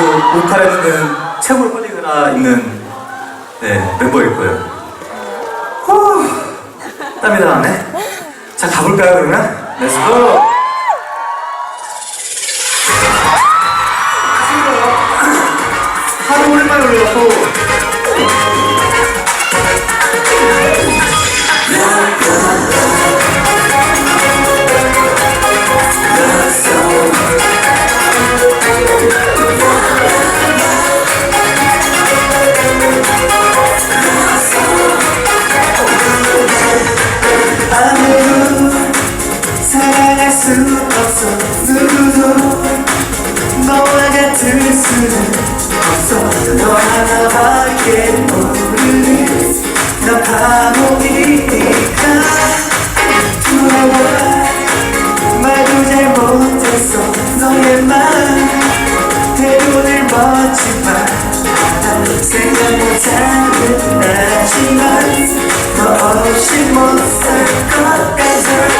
그리고 보컬에는 최고의 퀄리그가 있는 네, 멤버일 거예요. 후, 땀이 다 나네. 자, 가볼까요, 그러면? Let's go! 하루 오랜만에 올려갖고 수 없어. 누구도 너와 같을 수는 없어. 너 하나밖에 모르는 나 바보이니까. 두려워. 말도 잘 못했어. 너의 마음 대본을 멋지만 생각 못하는 나지만 너 없이 못 살 것 같아